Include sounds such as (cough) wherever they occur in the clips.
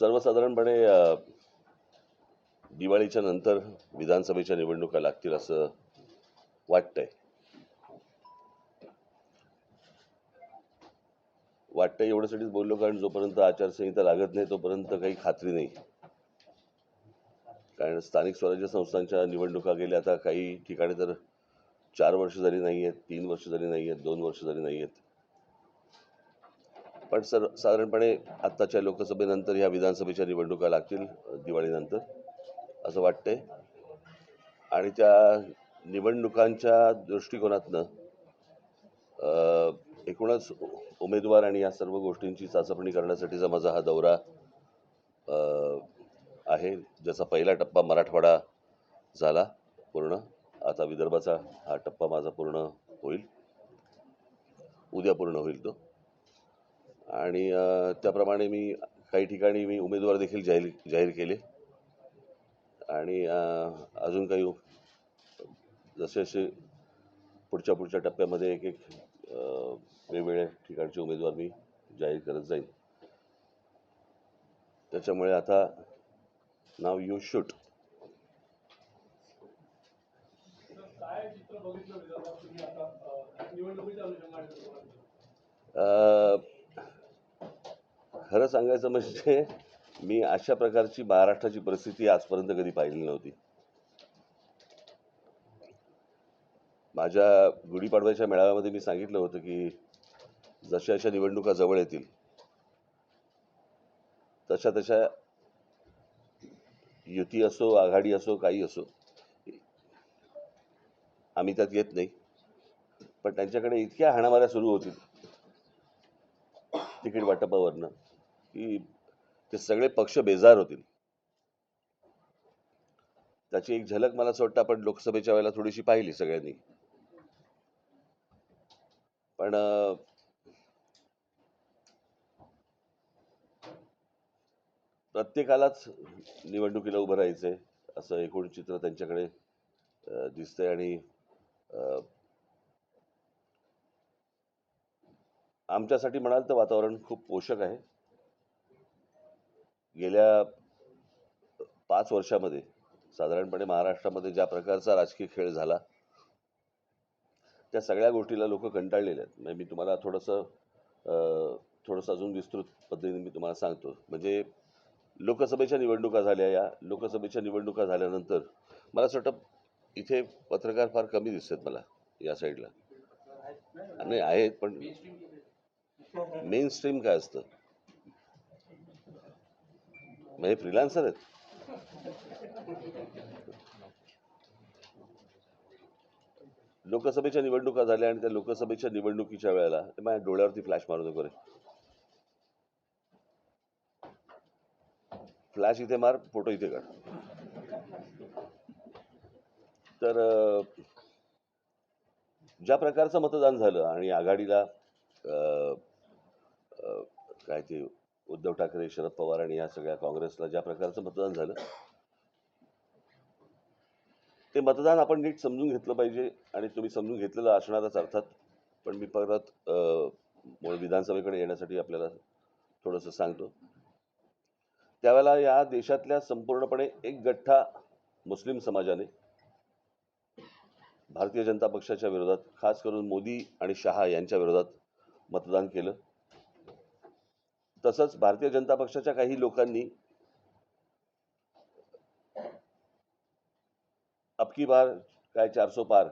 सर्वसाधारणपणे दिवाळीच्या नंतर विधानसभेच्या निवडणुका लागतील असं वाटतंय. वाटतंय एवढ्यासाठीच बोललो कारण जोपर्यंत आचारसंहिता लागत नाही तोपर्यंत काही खात्री नाही. कारण स्थानिक स्वराज्य संस्थांच्या निवडणुका गेल्या आता काही ठिकाणी तर चार वर्ष झाली नाही आहेत तीन वर्ष झाली नाही आहेत दोन वर्ष झाली नाही आहेत पण सर साधारणपणे आत्ताच्या लोकसभेनंतर ह्या विधानसभेच्या निवडणुका लागतील दिवाळीनंतर असं वाटतंय. आणि त्या निवडणुकांच्या दृष्टिकोनातनं एकूणच उमेदवार आणि या सर्व गोष्टींची चाचपणी करण्यासाठीचा माझा हा दौरा आहे ज्याचा पहिला टप्पा मराठवाडा झाला पूर्ण. आता विदर्भाचा हा टप्पा माझा पूर्ण होईल. उद्या पूर्ण होईल तो. आणि त्याप्रमाणे मी काही ठिकाणी मी उमेदवार देखील जाहीर जाहीर केले. आणि अजून काही जसे जसे पुढच्या पुढच्या टप्प्यामध्ये एक एक वेगवेगळ्या ठिकाणचे उमेदवार मी जाहीर करत जाईल त्याच्यामुळे आता नाव यू शूट काय चित्र बघितलं निवडणुकीच्या खरं सांगायचं म्हणजे मी अशा प्रकारची महाराष्ट्राची परिस्थिती आजपर्यंत कधी पाहिली नव्हती. माझ्या गुढीपाडव्याच्या मेळाव्यामध्ये मी सांगितलं होतं की जशा अशा निवडणुका जवळ येतील तशा तशा युती असो आघाडी असो काही असो आम्ही त्यात येत नाही. पण त्यांच्याकडे इतक्या हाणामाऱ्या सुरू होतील तिकीट वाटपावरनं. की ते सगळे पक्ष बेजार होतील. त्याची एक झलक मला असं वाटतं आपण लोकसभेच्या वेळेला थोडीशी पाहिली सगळ्यांनी. पण प्रत्येकालाच निवडणुकीला उभं राहायचंय असं एकूण चित्र त्यांच्याकडे दिसतंय आणि आमच्यासाठी म्हणाल तर वातावरण खूप पोषक आहे. गेल्या पाच वर्षामध्ये साधारणपणे महाराष्ट्रामध्ये ज्या प्रकारचा राजकीय खेळ झाला त्या सगळ्या गोष्टीला लोक कंटाळलेले आहेत. म्हणजे मी तुम्हाला थोडंसं थोडंसं अजून विस्तृत पद्धतीने मी तुम्हाला सांगतो. म्हणजे लोकसभेच्या निवडणुका झाल्या या लोकसभेच्या निवडणुका झाल्यानंतर मला असं वाटतं इथे पत्रकार फार कमी दिसतात मला या साईडला नाही आहेत पण मेन स्ट्रीम काय असतं? म्हणजे फ्रीलान्सर आहेत लोकसभेच्या निवडणुका झाल्या आणि त्या लोकसभेच्या निवडणुकीच्या वेळेला ते माझ्या डोळ्यावरती फ्लॅश मारून वगैरे फ्लॅश इथे मार फोटो इथे काढ. तर ज्या प्रकारचं मतदान झालं आणि आघाडीला काय ते उद्धव ठाकरे शरद पवार आणि या सगळ्या काँग्रेसला ज्या प्रकारचं मतदान झालं ते मतदान आपण नीट समजून घेतलं पाहिजे आणि तुम्ही समजून घेतलेलं असणारच अर्थात. पण मी परत विधानसभेकडे येण्यासाठी आपल्याला थोडंसं सांगतो. त्यावेळेला या देशातल्या संपूर्णपणे एक गठ्ठा मुस्लिम समाजाने भारतीय जनता पक्षाच्या विरोधात खास करून मोदी आणि शहा यांच्या विरोधात मतदान केलं. तसंच भारतीय जनता पक्षाच्या काही लोकांनी अबकी बार काय चारसो पार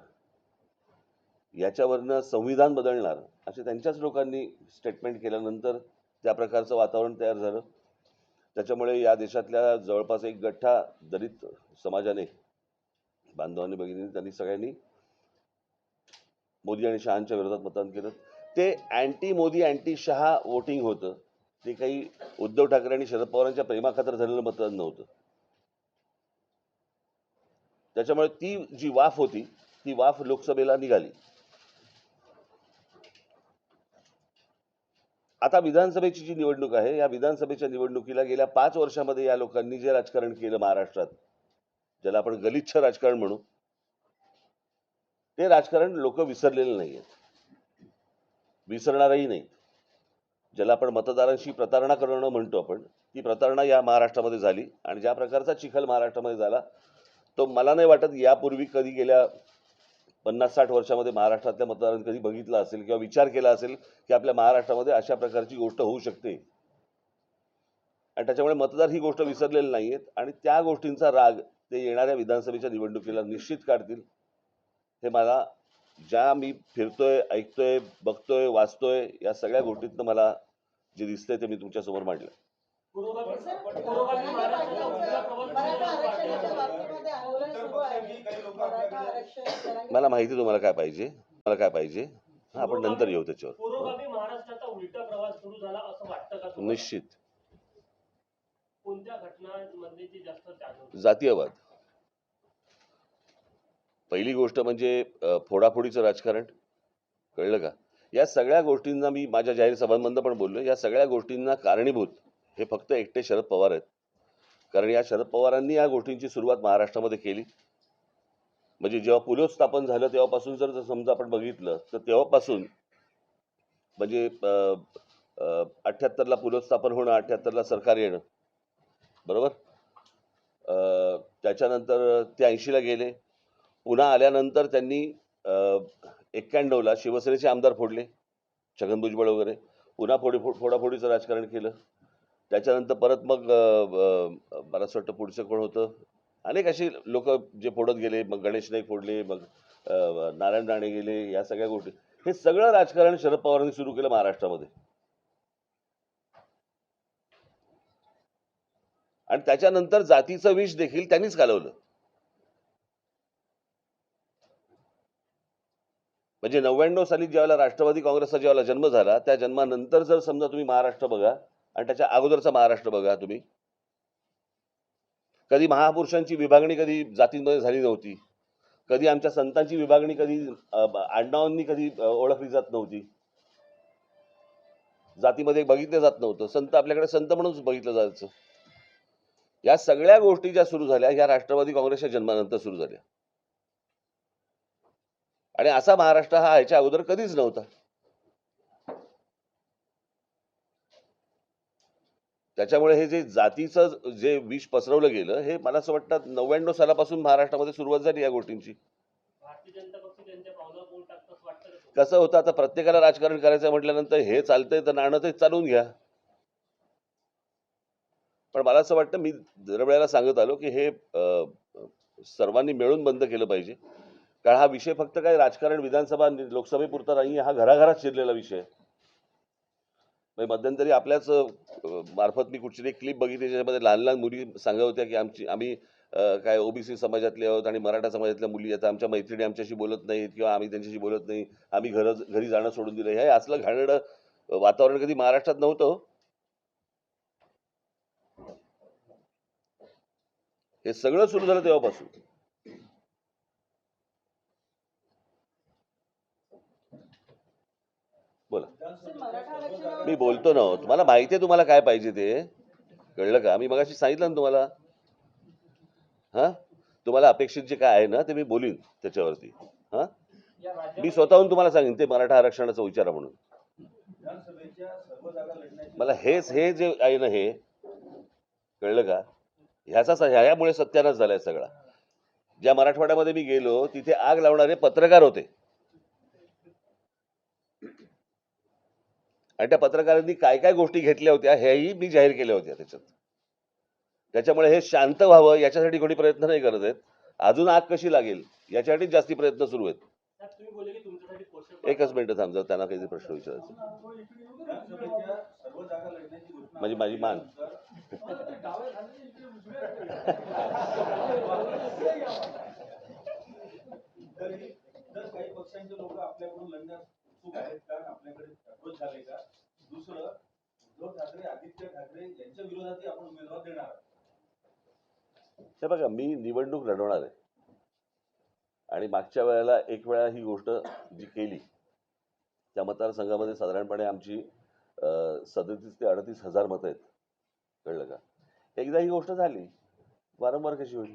याच्यावरनं संविधान बदलणार असे त्यांच्याच लोकांनी स्टेटमेंट केल्यानंतर त्या प्रकारचं वातावरण तयार झालं. त्याच्यामुळे या देशातल्या जवळपास एक गठ्ठा दलित समाजाने बांधवांनी भगिनी त्यांनी सगळ्यांनी मोदी आणि शहांच्या विरोधात मतदान केलं. ते anti Modi anti Shah voting होतं. ते काही उद्धव ठाकरे आणि शरद पवारांच्या प्रेमाखातर झालेलं मतदान नव्हतं. त्याच्यामुळे ती जी वाफ होती ती वाफ लोकसभेला निघाली. आता विधानसभेची जी निवडणूक आहे या विधानसभेच्या निवडणुकीला गेल्या पाच वर्षामध्ये या लोकांनी जे राजकारण केलं महाराष्ट्रात ज्याला आपण गलिच्छ राजकारण म्हणू ते राजकारण लोक विसरलेले नाही आहेत विसरणारही नाहीत. ज्याला आपण मतदारांशी प्रतारणा करणं म्हणतो आपण ती प्रतारणा या महाराष्ट्रामध्ये झाली. आणि ज्या प्रकारचा चिखल महाराष्ट्रामध्ये झाला तो मला नाही वाटत यापूर्वी कधी गेल्या पन्नास साठ वर्षामध्ये महाराष्ट्रातल्या मतदारांनी कधी बघितला असेल किंवा विचार केला असेल की आपल्या महाराष्ट्रामध्ये अशा प्रकारची गोष्ट होऊ शकते. आणि त्याच्यामुळे मतदार ही गोष्ट विसरलेली नाही आहेत आणि त्या गोष्टींचा राग ते येणाऱ्या विधानसभेच्या निवडणुकीला निश्चित काढतील हे मला ज्या मी फिरतोय ऐकतोय बघतोय वाचतोय या सगळ्या गोष्टीतनं मला जे दिसतंय ते मी तुमच्यासमोर मांडलं. मला माहिती तुम्हाला काय पाहिजे. मला काय पाहिजे. आपण नंतर येऊ त्याच्यावर. पुरोगामी महाराष्ट्राचा उलटा प्रवास सुरू झाला असं वाटतं का तुम्हाला? निश्चित कोणत्या घटनांमध्ये ती जास्त जाणवते जातीयवाद पहिली गोष्ट म्हणजे फोडाफोडीचं राजकारण. कळलं का? या सगळ्या गोष्टींना मी माझ्या जाहीर सभांमधनं पण बोललो या सगळ्या गोष्टींना कारणीभूत हे फक्त एकटे शरद पवार आहेत. कारण या शरद पवारांनी या गोष्टींची सुरुवात महाराष्ट्रामध्ये केली. म्हणजे जेव्हा पुलोत्स्थापन झालं तेव्हापासून जर जर समजा आपण बघितलं तर तेव्हापासून म्हणजे अठ्ठ्याहत्तरला पुलोत्स्थापन होणं अठ्ठ्याहत्तरला सरकार येणं. बरोबर? त्याच्यानंतर ते ऐंशीला गेले. पुन्हा आल्यानंतर त्यांनी एक्क्याण्णवला शिवसेनेचे आमदार फोडले छगन भुजबळ वगैरे. पुन्हा फोडी फो फोडाफोडीचं राजकारण केलं. त्याच्यानंतर परत मग मला असं वाटतं पुढचं कोण होतं? अनेक अशी लोक जे फोडत गेले मग गणेश नाईक फोडले मग नारायण राणे गेले या सगळ्या गोष्टी. हे सगळं राजकारण शरद पवारांनी सुरू केलं महाराष्ट्रामध्ये. आणि त्याच्यानंतर जातीचं विष देखील त्यांनीच घालवलं. म्हणजे नव्याण्णव साली ज्यावेळेला राष्ट्रवादी काँग्रेसचा ज्यावेळेला जन्म झाला त्या जन्मानंतर जर समजा तुम्ही महाराष्ट्र बघा आणि त्याच्या अगोदरचा महाराष्ट्र बघा तुम्ही. कधी महापुरुषांची विभागणी कधी जातींमध्ये झाली नव्हती. कधी आमच्या संतांची विभागणी कधी अ, आडनावांनी कधी ओळखली जात नव्हती. जातीमध्ये बघितलं जात नव्हतं. संत आपल्याकडे संत म्हणूनच बघितलं जायचं. या सगळ्या गोष्टी ज्या सुरू झाल्या ह्या राष्ट्रवादी काँग्रेसच्या जन्मानंतर सुरू झाल्या. आणि असा महाराष्ट्र हा ह्याच्या अगोदर कधीच नव्हता. त्याच्यामुळे हे जे जातीचं जे विष पसरवलं गेलं हे मला असं वाटतं नव्याण्णव सालापासून महाराष्ट्रामध्ये सुरुवात झाली या गोष्टींची? कसं होतं आता प्रत्येकाला राजकारण करायचं म्हटल्यानंतर हे चालतंय तर नाणं ते चालवून घ्या. पण मला असं वाटतं मी दरवेळेला सांगत आलो की हे सर्वांनी मिळून बंद केलं पाहिजे. कारण हा विषय फक्त काय राजकारण विधानसभा लोकसभेपुरता नाही हा घराघरात शिरलेला विषय. म्हणजे मध्यंतरी आपल्याच मार्फत मी कुठची एक क्लिप बघितली ज्याच्यामध्ये लहान लहान मुली सांगत होत्या की आमची आम्ही काय ओबीसी समाजातले आहोत आणि मराठा समाजातल्या मुली आता आमच्या मैत्रिणी आमच्याशी बोलत नाहीत किंवा आम्ही त्यांच्याशी बोलत नाही आम्ही घर घरी जाणं सोडून दिलं. हे असलं घाणेरडं वातावरण कधी महाराष्ट्रात नव्हतं हो. हे सगळं सुरू झालं तेव्हापासून. बोला. मी बोलतो ना. तुम्हाला माहिती आहे तुम्हाला काय पाहिजे ते? कळलं का? मी मगाशी सांगितलं ना तुम्हाला. हा? तुम्हाला अपेक्षित जे काय आहे ना ते मी बोलीन त्याच्यावरती. हा? मी स्वतःहून तुम्हाला सांगेन ते मराठा आरक्षणाचा विचारा म्हणून. मला हेच हे जे आहे ना हे कळलं का? ह्याचा ह्यामुळे सत्यानाश झालाय सगळा. ज्या मराठवाड्यामध्ये मी गेलो तिथे आग लावणारे पत्रकार होते. आणि त्या पत्रकारांनी काय काय गोष्टी घेतल्या होत्या हेही मी जाहीर केल्या होत्या त्याच्यात. त्याच्यामुळे हे शांत व्हावं याच्यासाठी कोणी प्रयत्न नाही करत आहेत. अजून आग कशी लागेल याच्यासाठी जास्ती प्रयत्न सुरू आहेत. साहेब, तुम्ही बोलले की तुमच्यासाठी पोषक एकच मिनिट थांब जरा त्यांना काही प्रश्न विचारायचा म्हणजे माझी मान. काही पक्षांचे लोक आपल्याकडून लढण्यास उत्सुक आहेत कारण आपल्याकडे अप्रोच झाले का? दुसरं उद्धव ठाकरे आदित्य ठाकरे यांच्या विरोधातही आपण उमेदवार देणार आहोत. हे बघा मी निवडणूक लढवणार आहे. आणि मागच्या वेळेला एक वेळा ही गोष्ट जी केली त्या मतदारसंघामध्ये साधारणपणे आमची सदतीस ते अडतीस हजार मतं आहेत. कळलं का? एकदा ही गोष्ट झाली वारंवार कशी होईल?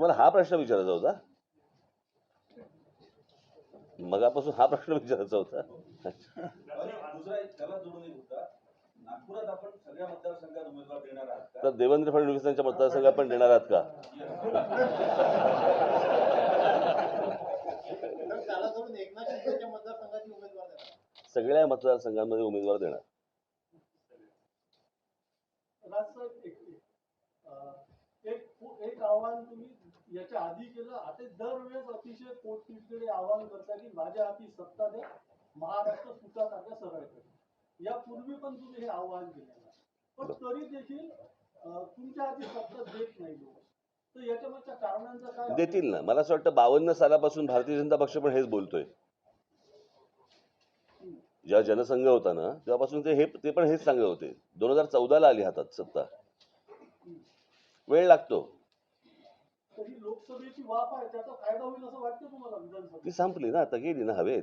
तुम्हाला हा प्रश्न विचारायचा होता? मगापासून हा प्रश्न विचारायचा होता. आणि दुसरा एक त्याला जोडून आपण देणार आहात का? तर देवेंद्र फडणवीसांच्या मतदारसंघात पण देणार. आहात का सगळ्या मतदारसंघांमध्ये उमेदवार देणार एक आव्हान तुम्ही याच्या आधी केलं. आता दरवेळेस अतिशय पोटतिडकीने आवाहन करता की माझ्या हाती सत्ता द्या. महाराष्ट्र सुटा सरळ यापूर्वी पण तुम्ही हे आवाहन केलेलं पण तरी देखील तुमच्या हाती सत्ता देत नाही लोक. तर याच्यामागच्या कारणांचा काय देतील ना. मला असं वाटतं बावन्न सालापासून भारतीय जनता पक्ष पण हेच बोलतोय. जेव्हा जनसंघ होता ना तेव्हापासून ते हे ते पण हेच सांगत होते. दोन हजार चौदाला आली हातात सत्ता. वेळ लागतो. तर ही लोकसभेची वाफ आहे त्याचा फायदा होईल असं वाटतं तुम्हाला विधानसभेत? ती संपली ना आता गेली ना हवेत.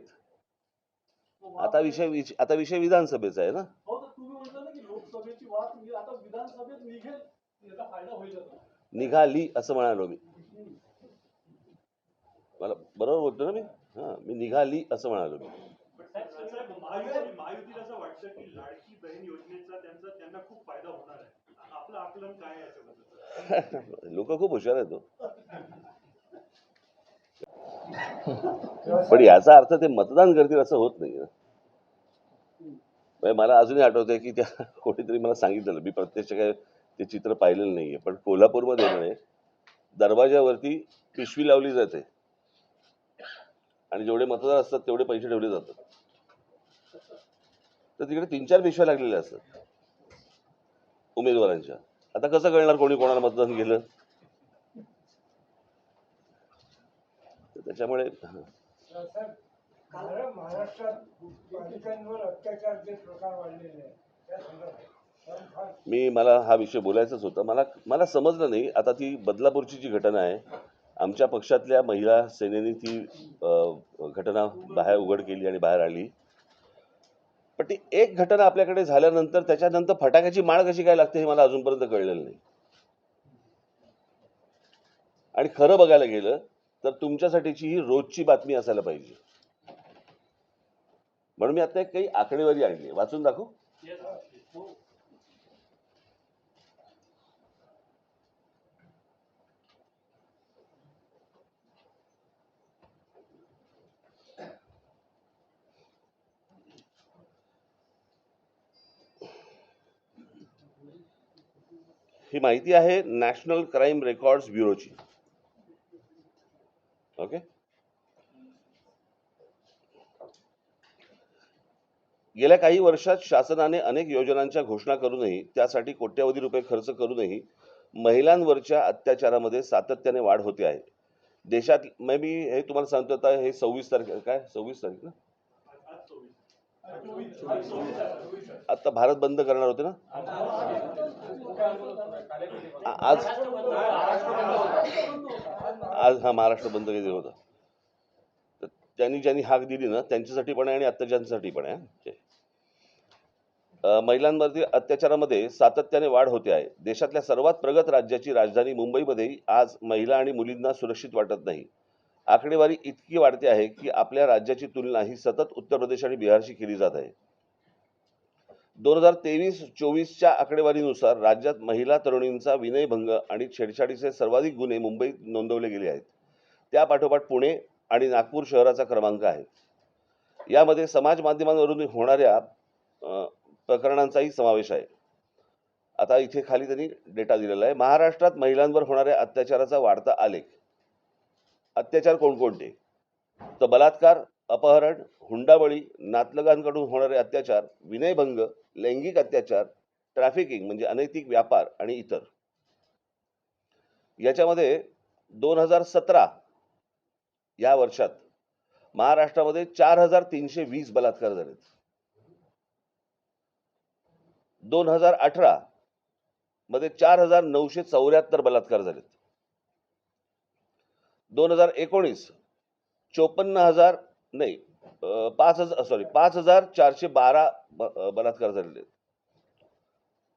वाफ आता विषय विच- आता विषय विधानसभेचा आहे ना. हो तर तुम्ही म्हटलं ना की लोकसभेची वाद आता विधानसभेत निघेल याचा फायदा होईल आता. निघाली असं म्हणालो मी. मला बरोबर बोलतो ना मी? हा मी निघाली असं म्हणालो मी. महायुती महायुतीला असं वाटतं की लाडकी बहीण योजनेचा त्यांचा त्यांना खूप फायदा होणार आहे. आपलं आकलन काय आहे याच्याबद्दल? (laughs) लोक खूप हुशार आहेत पण याचा अर्थ ते मतदान करतील असं होत नाही. ना मला अजूनही आठवतंय की त्या (laughs) कोणीतरी मला सांगितलेलं मी प्रत्यक्ष काय ते चित्र पाहिलेलं नाहीये पण कोल्हापूरमध्ये म्हणे दरवाजावरती पिशवी लावली जाते. आणि जेवढे मतदार असतात तेवढे पैसे ठेवले जातात. तर तिकडे तीन चार पिशव्या लागलेल्या असतात. उमेदवारांच्या. आता कसं कळणार कोणी कोणाला मतदान केलं? त्याच्यामुळे मी मला हा विषय बोलायचाच होता. मला मला समजलं नाही. आता ती बदलापूरची जी घटना आहे आमच्या पक्षातल्या महिला सेनेने ती घटना बाहेर उघड केली आणि बाहेर आली पण ती एक घटना आपल्याकडे झाल्यानंतर त्याच्यानंतर फटाक्याची माळ कशी काय लागते हे मला अजूनपर्यंत कळलेलं नाही. आणि खरं बघायला गेलं तर तुमच्यासाठीची ही रोजची बातमी असायला पाहिजे. म्हणून मी आता एक काही आकडेवारी आणली वाचून दाखवू? ही माहिती आहे नॅशनल क्राईम रेकॉर्ड्स ब्युरोची. ओके? गेल्या काही वर्षात शासनाने अनेक योजनांच्या घोषणा करूनही त्यासाठी कोट्यवधी रुपये खर्च करूनही महिलांवरच्या अत्याचारामध्ये सातत्याने वाढ होते आहे. देशात मी हे तुम्हाला सांगतो आता हे सव्वीस तारखे काय? सव्वीस तारीख ना? आता भारत बंद करणार होते ना? आज आज हा महाराष्ट्र बंद केलेला होता. तर त्यांनी ज्यांनी हाक दिली ना त्यांच्यासाठी पण आहे आणि अत्याचारांसाठी पण आहे. महिलांवरती अत्याचारामध्ये सातत्याने वाढ होते आहे. देशातल्या सर्वात प्रगत राज्याची राजधानी मुंबईमध्येही आज महिला आणि मुलींना सुरक्षित वाटत नाही. आकडेवारी इतकी वाढते आहे की आपल्या राज्याची तुलना ही सतत उत्तर प्रदेश आणि बिहारशी केली जात आहे. दोन हजार तेवीस चोवीसच्या आकडेवारीनुसार राज्यात महिला तरुणींचा विनयभंग आणि छेडछाडीचे सर्वाधिक गुन्हे मुंबईत नोंदवले गेले आहेत. त्यापाठोपाठ पुणे आणि नागपूर शहराचा क्रमांक आहे. यामध्ये समाज माध्यमांवरून होणाऱ्या प्रकरणांचाही समावेश आहे. आता इथे खाली त्यांनी डेटा दिलेला आहे. महाराष्ट्रात महिलांवर होणाऱ्या अत्याचाराचा वाढता आलेख. अत्याचार कोणकोणते तर बलात्कार अपहरण हुंडाबळी नातलगांकडून होणारे अत्याचार विनयभंग लैंगिक अत्याचार ट्रॅफिकिंग म्हणजे अनैतिक व्यापार आणि इतर. याच्यामध्ये दोन हजार सतरा या वर्षात महाराष्ट्रामध्ये चार हजार तीनशे वीस बलात्कार झालेत. दोन हजार अठरा मध्ये चार हजार नऊशे चौऱ्याहत्तर बलात्कार झालेत. दोन हजार एकोणीस. चोपन्न हजार नाही पाच हजार सॉरी पाच हजार चारशे बारा बलात्कार झालेले आहेत.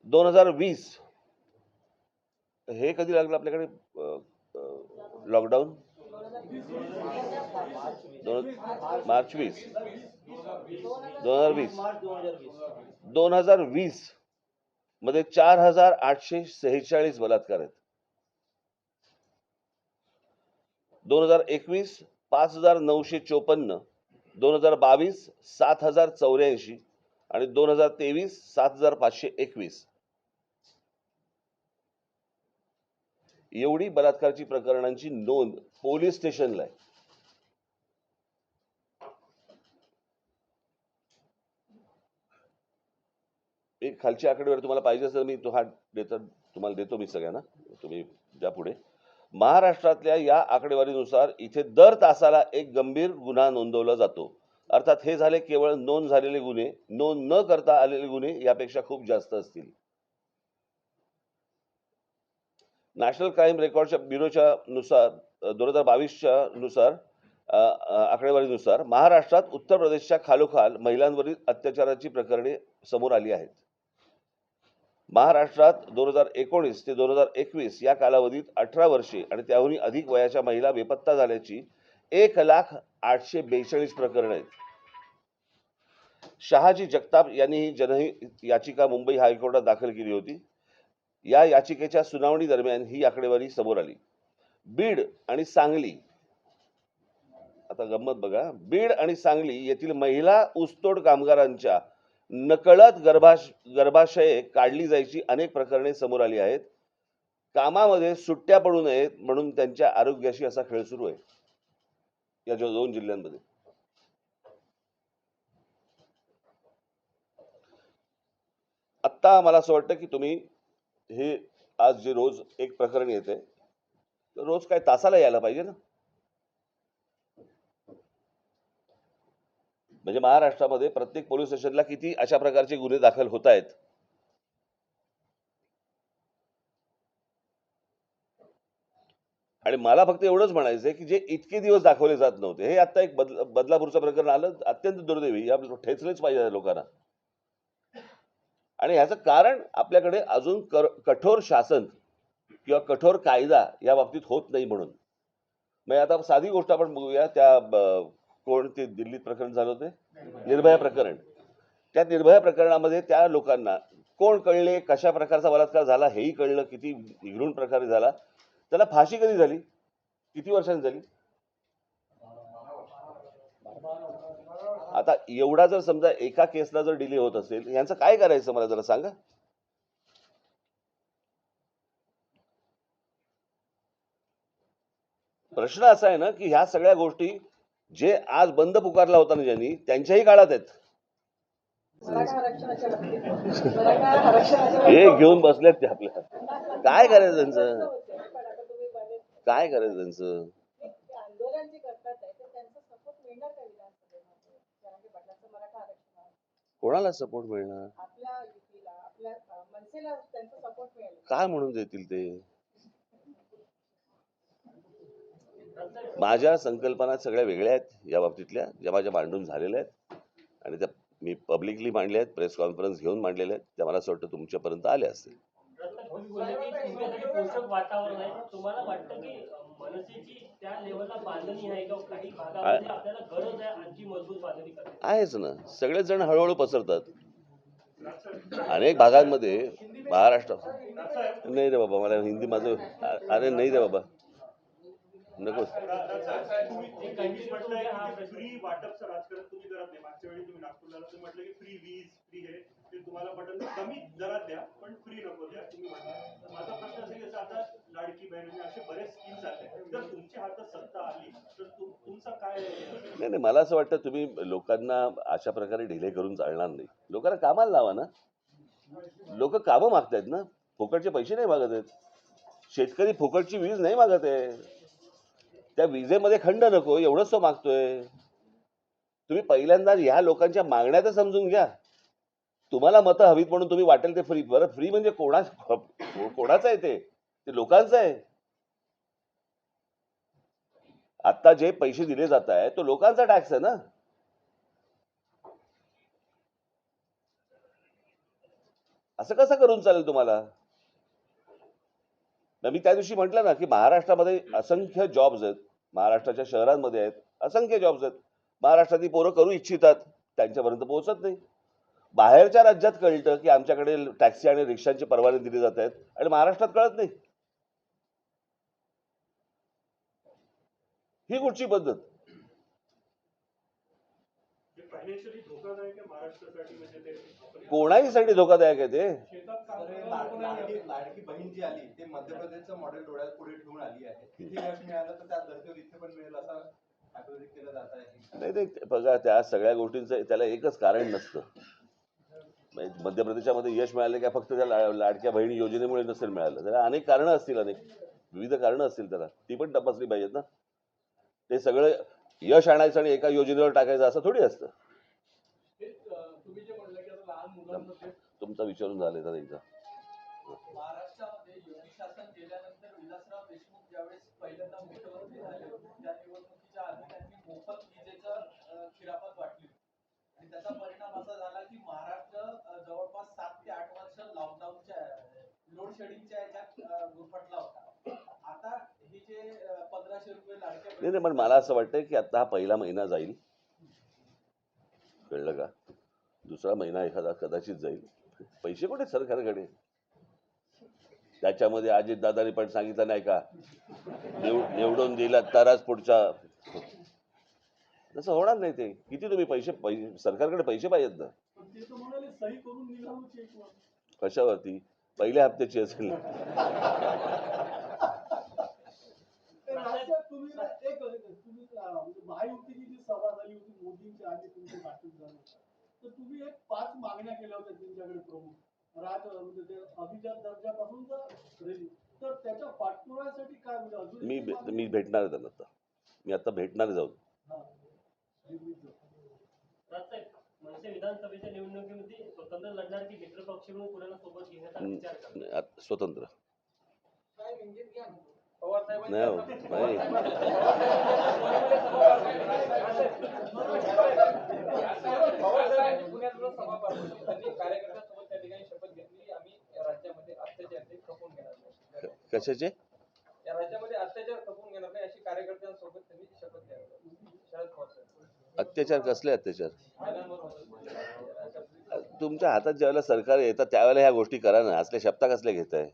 दोन हजार वीस हे कधी लागलं आपल्याकडे? लॉकडाऊन दोन मार्च वीस दोन हजार वीस. दोन हजार वीसमध्ये चार हजार आठशे सेहेचाळीस बलात्कार आहेत. दोन हजार एकवीस पाच हजार नऊशे चोपन्न दोन हजार बावीस सात हजार चौऱ्याऐंशी आणि दोन हजार तेवीस सात हजार पाचशे एकवीस. एवढी बलात्कारची प्रकरणांची नोंद पोलीस स्टेशनला आहे. एक खालची आकडेवारी तुम्हाला पाहिजे असेल मी तो हा देतो तुम्हाला देतो मी सगळ्यांना तुम्ही द्या पुढे. महाराष्ट्रातल्या या आकडेवारीनुसार इथे दर तासाला एक गंभीर गुन्हा नोंदवला जातो. अर्थात हे झाले केवळ नोंद झालेले गुन्हे नोंद न करता आलेले गुन्हे यापेक्षा खूप जास्त असतील. नॅशनल क्राईम रेकॉर्डच्या ब्युरोच्या नुसार दोन हजार बावीसच्या नुसार आकडेवारीनुसार महाराष्ट्रात उत्तर प्रदेशच्या खालोखाल महिलांवरील अत्याचाराची प्रकरणे समोर आली आहेत. महाराष्ट्रात दोन हजार एकोणीस ते दोन हजार एकवीस या कालावधीत अठरा वर्षे आणि त्याहूनही अधिक वयाच्या महिला बेपत्ता झाल्याची एक लाख आठशे बेचाळीस प्रकरणं आहेत. शहाजी जगताप यांनी ही जनहित याचिका मुंबई हायकोर्टात दाखल केली होती. या याचिकेच्या सुनावणी दरम्यान ही आकडेवारी समोर आली. बीड आणि सांगली आता गंमत बघा बीड आणि सांगली येथील महिला ऊसतोड कामगारांच्या नकळत गर्भाश गर्भाशये काढली जायची अनेक प्रकरणे समोर आली आहेत. कामामध्ये सुट्ट्या पडू नयेत म्हणून त्यांच्या आरोग्याशी असा खेळ सुरू आहे. या जो दोन जिल्ह्यांमध्ये. आत्ता मला असं वाटतं की तुम्ही हे आज जे रोज एक प्रकरण येते तर रोज काय तासाला यायला पाहिजे ना? म्हणजे महाराष्ट्रामध्ये प्रत्येक पोलीस स्टेशनला किती अशा प्रकारचे गुन्हे दाखल होत आहेत? आणि मला फक्त एवढंच म्हणायचं आहे की जे इतके दिवस दाखवले जात नव्हते हे आता एक बदल बदलापूरचं प्रकरण आलं अत्यंत दुर्दैवी या ठेचलेच पाहिजे लोकांना. आणि ह्याचं कारण आपल्याकडे अजून कर कठोर शासन किंवा कठोर कायदा या बाबतीत होत नाही म्हणून. मग आता साधी गोष्ट आपण बघूया त्या ब- कोण ते दिल्लीत प्रकरण झालं होते? निर्भया प्रकरण. त्या निर्भया प्रकरणामध्ये त्या लोकांना कोण कळले कशा प्रकारचा बलात्कार झाला हेही कळलं किती निघून प्रकारे झाला त्याला फाशी कधी झाली? किती वर्षांनी झाली? आता एवढा जर समजा एका केसला जर डिले होत असेल यांचं काय करायचं मला जरा सांगा? प्रश्न असा आहे ना की ह्या सगळ्या गोष्टी जे आज बंद पुकारला होता ना ज्यांनी त्यांच्याही काळात आहेत. हे घेऊन बसलेत ते आपल्या. काय करायचं त्यांचं? काय करायचं त्यांचं? कोणाला सपोर्ट मिळणार? काय म्हणून देतील ते? माझ्या संकल्पना सगळ्या वेगळ्या आहेत या बाबतीतल्या ज्या माझ्या मांडून झालेल्या आहेत. आणि त्या मी पब्लिकली मांडल्या आहेत प्रेस कॉन्फरन्स घेऊन मांडलेल्या आहेत त्या मला असं वाटतं तुमच्यापर्यंत आल्या असतील. आहेच ना. सगळेच जण हळूहळू पसरतात. अनेक भागांमध्ये महाराष्ट्र नाही रे बाबा मला हिंदी माझं अरे नाही रे बाबा. नको नाही नाही मला असं वाटतं तुम्ही लोकांना अशा प्रकारे ढिले करून चालणार नाही. लोकांना कामाला लावा ना. लोक कामं मागतायत ना. फुकटचे पैसे नाही मागत आहेत. शेतकरी फुकटची वीज नाही मागत आहे. त्या विजेमध्ये खंड नको एवढंच तो मागतोय. तुम्ही पहिल्यांदा ह्या लोकांच्या मागण्या तर समजून घ्या. तुम्हाला मतं हवीत म्हणून तुम्ही वाटेल ते फ्री बरं फ्री म्हणजे कोणा कोणाचं आहे ते? ते लोकांचं आहे. आता जे पैसे दिले जात आहे तो लोकांचा टॅक्स आहे ना? असं कसं करून चालेल तुम्हाला? मी त्या दिवशी म्हटलं ना की महाराष्ट्रामध्ये असंख्य जॉब्स आहेत. महाराष्ट्राच्या शहरांमध्ये आहेत. असंख्य जॉब्स आहेत. महाराष्ट्रातली पोरं करू इच्छितात. त्यांच्यापर्यंत पोहोचत नाही. बाहेरच्या राज्यात कळतं की आमच्याकडे टॅक्सी आणि रिक्षांची परवाने दिली जात आहेत आणि महाराष्ट्रात कळत नाही. ही कुठची पद्धत? फायनान्शियली धोकादायक आहे महाराष्ट्रासाठी म्हणजे ते कोणाहीसाठी धोकादायक आहे ते. लाडकी लाडकी बहीण जी आली ते मध्य प्रदेशचं मॉडेल डोळ्यात पुढे ठेवून आली आहे. तिथे यश मिळालं तर त्या धर्तीवर इथे पण मिळेल असं आकर्षित केलं जात आहे. नाही नाही ते बघा त्या सगळ्या गोष्टींचं त्याला एकच कारण नसतं. म्हणजे मध्य प्रदेशामध्ये यश मिळाले का फक्त त्या ला- लाडक्या बहिणी योजनेमुळे नसेल मिळालं. त्याला अनेक कारणं असतील अनेक. विविध कारणं असतील त्याला. ती पण तपासली पाहिजेत ना. ते सगळं यश आणायचं आणि एका योजनेवर टाकायचं असं थोडी असतं हे, अं, तुम्ही जे म्हणलं की आता लहान मुलांना ते तुमचा विचारून झाले तर एकदा. महाराष्ट्रामध्ये योगी शासन केल्यानंतर विलासराव देशमुख ज्यावेळेस पहिल्यांदा मुख्यमंत्री झाले होते त्या निवडणुकीच्या आधी त्यांनी मोफत विजेचं खिरापत वाटली. आणि त्याचा परिणाम असा झाला की महाराष्ट्र जवळपास सात ते आठ वर्ष लॉकडाऊनच्या लोड शेडिंगच्या याच्यात अं, गुरफटला होता. आता हे जे पंधराशे रुपये नाही नाही पण मला असं वाटतं की आता हा पहिला महिना जाईल. कळलं का? दुसरा महिना एखादा कदाचित जाईल. पैसे कुठे सरकारकडे त्याच्यामध्ये अजितदादांनी पण सांगितलं नाही का? निवडून दिला तरच पुढचा. तसं होणार नाही ते. किती तुम्ही पैसे पैसे सरकारकडे पैसे पाहिजेत ना? कशावरती? पहिल्या हप्त्याची असेल म्हणजे महायुतीची जी सभा झाली होती मोदींची आणि तुमची तर तुम्ही एक पाच मागण्या केल्या होत्या त्यांच्याकडे प्रमुख. राज म्हणजे ते अभिजात दर्जापासून तर तर त्याच्या पाठपुराव्यासाठी काय म्हणजे अजून मी भे-? मी भेटणार आहे त्यांना आता. मी आता भेटणार जाऊन. हा. दिल्लीचं. राजसाहेब मनसे विधानसभेच्या निवडणुकीमध्ये स्वतंत्र लढणार की मित्र पक्ष म्हणून कुणाला सोबत घेण्याचा विचार स्वतंत्र. काय Não, नाही कशाचे? अत्याचार कसले अत्याचार? तुमच्या हातात ज्यावेळेला सरकार येतात त्यावेळेला ह्या गोष्टी करा ना. असले शब्द कसले घेत आहे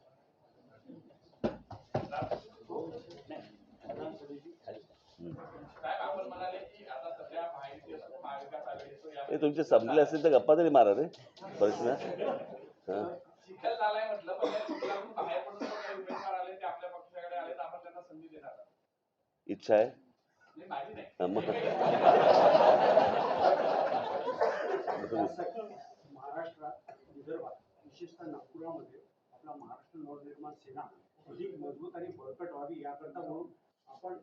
हे तुमचे संपले असेल तर गप्पा तरी मारा रे. प्रश्न. इच्छा आहे? महाराष्ट्रात विदर्भात विशेषतः नागपुरामध्ये आपला महाराष्ट्र नवनिर्माण सेना अधिक मजबूत आणि बळकट व्हावी याकरता म्हणून आपण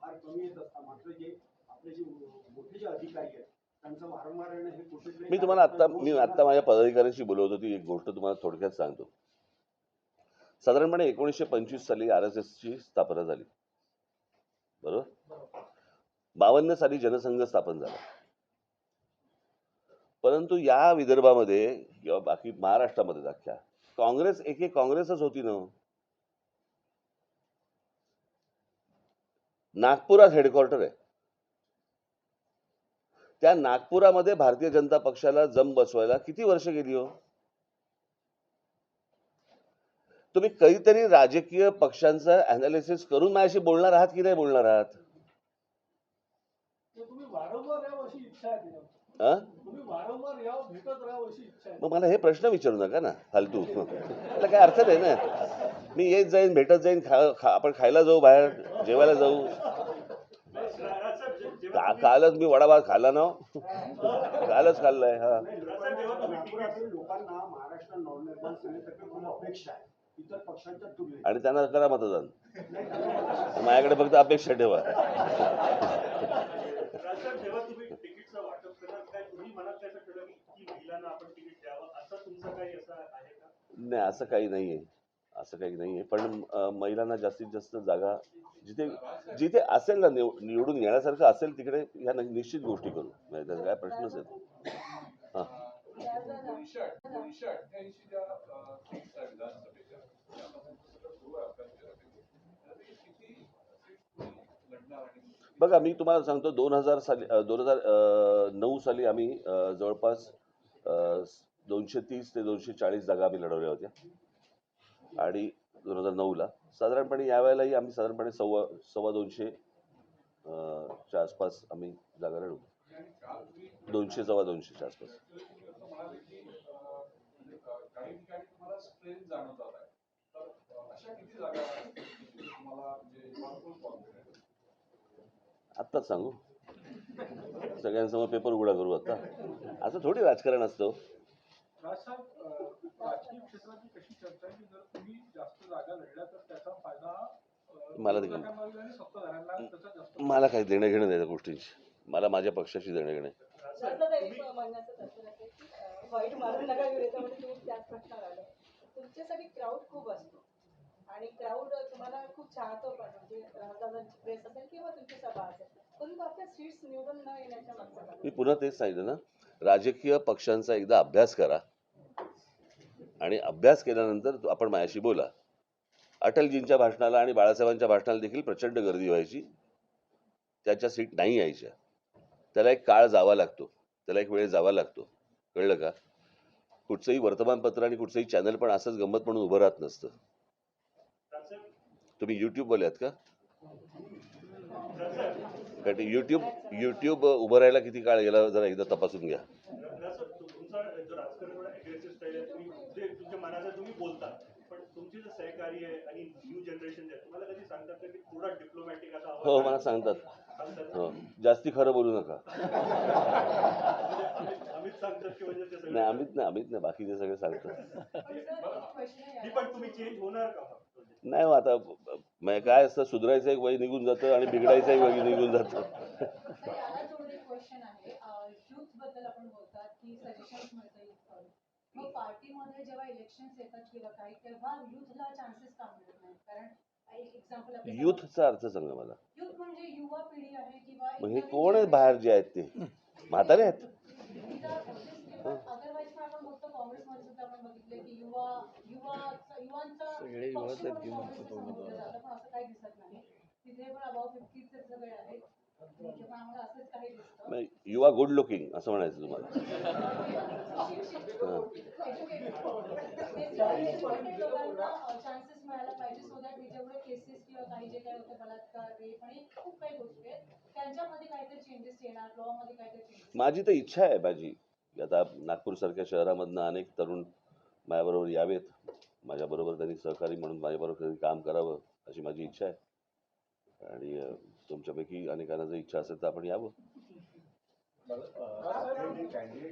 फार कमी येत असता मात्र जे आपले जे मोठे जे अधिकारी आहेत मी तुम्हाला आत्ता मी आत्ता माझ्या पदाधिकाऱ्यांशी बोलवत होती एक गोष्ट तुम्हाला थोडक्यात सांगतो. साधारणपणे एकोणीसशे पंचवीस साली आर एस एसची स्थापना झाली. बरोबर? बावन्न साली जनसंघ स्थापन झाला. परंतु या विदर्भामध्ये किंवा बाकी महाराष्ट्रामध्ये अख्ख्या काँग्रेस एक एक काँग्रेसच होती ना हो. नागपुरात हेडक्वार्टर आहे. त्या नागपुरामध्ये भारतीय जनता पक्षाला जम बसवायला किती वर्ष गेली हो? तुम्ही काहीतरी राजकीय पक्षांचं अनालिसिस करून माझ्याशी बोलणार आहात की नाही बोलणार आहात. हा? मग मला हे प्रश्न विचारू नका ना फालतू. त्याला काय अर्थ नाही ना. मी येत जाईन भेटत जाईन खा आपण खायला जाऊ बाहेर जेवायला जाऊ. का कालच मी वडापाव खाल्ला ना हो. कालच खाल्लाय हा. आणि त्यांना करा मतदान. माझ्याकडे फक्त अपेक्षा ठेवा. नाही असं काही नाहीये. असं काही नाहीये. पण महिलांना जास्तीत जास्त जागा जिथे जिथे असेल ना निव- निवडून येण्यासारखं असेल तिकडे ह्या निश्चित गोष्टी करू. म्हणजे त्याचा काय प्रश्नच येतो हा. आहे. बघा मी तुम्हाला सांगतो दोन हजार साली दोन हजार नऊ साली आम्ही जवळपास दोनशे तीस ते दोनशे चाळीस जागा आम्ही लढवल्या होत्या. आणि दोन हजार नऊला साधारणपणे यावेळेलाही आम्ही साधारणपणे सव्वा सव्वा दोनशे च्या आसपास आम्ही जागा लढवू दोनशे सव्वा दोनशेच्या आसपास. आत्ताच सांगू. सगळ्यांसमोर पेपर उघडा करू आता. असं थोडी राजकारण असतं राजसाहेब अं, राजकीय क्षेत्राची कशी चर्चा आहे की जर तुम्ही जास्त जागा लढल्या तर त्याचा फायदा अं, मला ते- जास्त मला काही देणं घेणं नाही त्या गोष्टींची मला माझ्या पक्षाशी देणं घेणं आहे. माझं तर एक म्हणणं असं असं आहे की अं, वाईट मारून नका घेऊ त्याच्यामध्ये तुम्ही त्याच प्रश्नावर आले तुमच्यासाठी क्राऊड खूप असतो. आणि क्राऊड तुम्हाला खूप चाहतो पण म्हणजे राजदादांची प्रेस असेल किंवा तुमची सभा असेल परंतु आपल्या सीट्स निवडून न येण्याच्या मागचं कारण मी पुन्हा तेच सांगितलं ना राजकीय पक्षांचा एकदा अभ्यास करा. आणि अभ्यास केल्यानंतर तो- आपण माझ्याशी बोला. अटलजींच्या भाषणाला आणि बाळासाहेबांच्या भाषणाला देखील प्रचंड गर्दी व्हायची. त्याच्या सीट नाही यायच्या. त्याला एक काळ जावा लागतो. त्याला एक वेळ जावा लागतो. कळलं का? कुठचंही वर्तमानपत्र आणि कुठचंही चॅनल पण असंच गंमत म्हणून उभं राहत नसतं. तुम्ही युट्यूबवाले आहेत का? कारण युट्यूब युट्यूब उभं राहायला किती काळ? गेला जरा एकदा तपासून घ्या राजसाहेब तु- तुमचा जो राजकारण थोडा अग्रेसिव्ह स्टाईल आहे तुम्ही जे तुमच्या मनाचं तुम्ही बोलता पण तुमचे जे सहकारी आहे आणि न्यू जनरेशन आहे तुम्हाला कधी सांगतात का की थोडा डिप्लोमॅटिक असा हो? मला सांगतात. सांगतात हो जास्ती खरं बोलू नका. म्हणजे अमित- सांगतात की म्हणजे ते नाही सगळे अमित नाही अमित नाही बाकीचे सगळे सांगतात. पण तुम्ही चेंज होणार का मग? नाही हो आता म्हणजे काय असतं सुधारायचं एक वय निघून जातं आणि बिघडायचं एक वय निघून जातं. तर याला जोडून एक क्वेश्चन आहे. युथबद्दल आपण बोलतात की सजेशन्स मिळतं youth मग पार्टीमध्ये जेव्हा इलेक्शन्स येतात किंवा काही तेव्हा युथला चान्सेस का मिळत नाही कारण एक्झाम्पल युथचा अर्थ सांगा मला. युथ म्हणजे युवा पिढी आहे किंवा मग हे कोण आहेत बाहेर जे आहेत ते? म्हातारे आहेत? अदरवाईज पण आपण बघतो काँग्रेसमध्ये सुद्धा आपण बघितले की युवा युवा युवांचा पक्ष म्हणून काँग्रेसचं संबोधलं जातं पण असं काही दिसत नाही. तिथे पण अबाउट फिफ्टीचे सगळे आहेत. नाही, यू आर गुड लुकिंग असं म्हणायचं तुम्हाला. माझी तर इच्छा आहे माझी आता नागपूरसारख्या शहरामधनं अनेक तरुण माझ्याबरोबर यावेत. माझ्याबरोबर त्यांनी सहकारी म्हणून माझ्याबरोबर कधी काम करावं अशी माझी इच्छा आहे. आणि तुमच्यापैकी अनेकांना जर इच्छा असेल तर आपण यावं.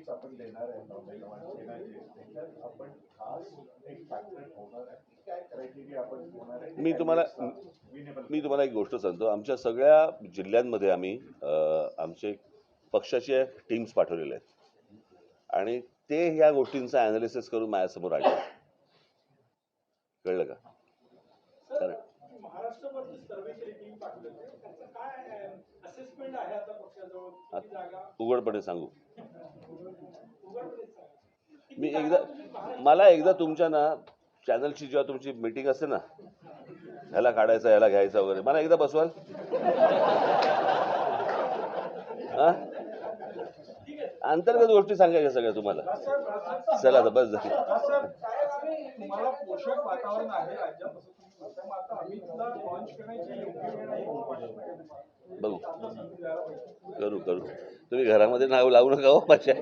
आपण देणार आहे मी तुम्हाला मी तुम्हाला एक गोष्ट सांगतो. आमच्या सगळ्या जिल्ह्यांमध्ये आम्ही आमचे पक्षाचे टीम्स पाठवलेले आहेत. आणि ते ह्या गोष्टींचा अनालिसिस करून माझ्यासमोर आणले कळलं का? सर महाराष्ट्रामध्ये सर्वेची टीम पाठवली आहे. त्याचं काय असेसमेंट आहे आता पक्षाजवळ. किती जागा? उघडपणे सांगू. उघडपणे सांगा. किती मी जागा एकदा मला एकदा तुमच्या ना चॅनलची जेव्हा तुमची मीटिंग असते ना ह्याला काढायचा ह्याला घ्यायचा वगैरे मला एकदा बसवाल? (laughs) हा? अंतर्गत गोष्टी सांगायच्या सगळ्या तुम्हाला. राजसाहेब, राजसाहेब, चला आता बस झाली. राजसाहेब, पोषक वातावरण आहे राज्यात असं बघू. करू करू. तुम्ही घरामध्ये नाव लावू नका हो माझ्या.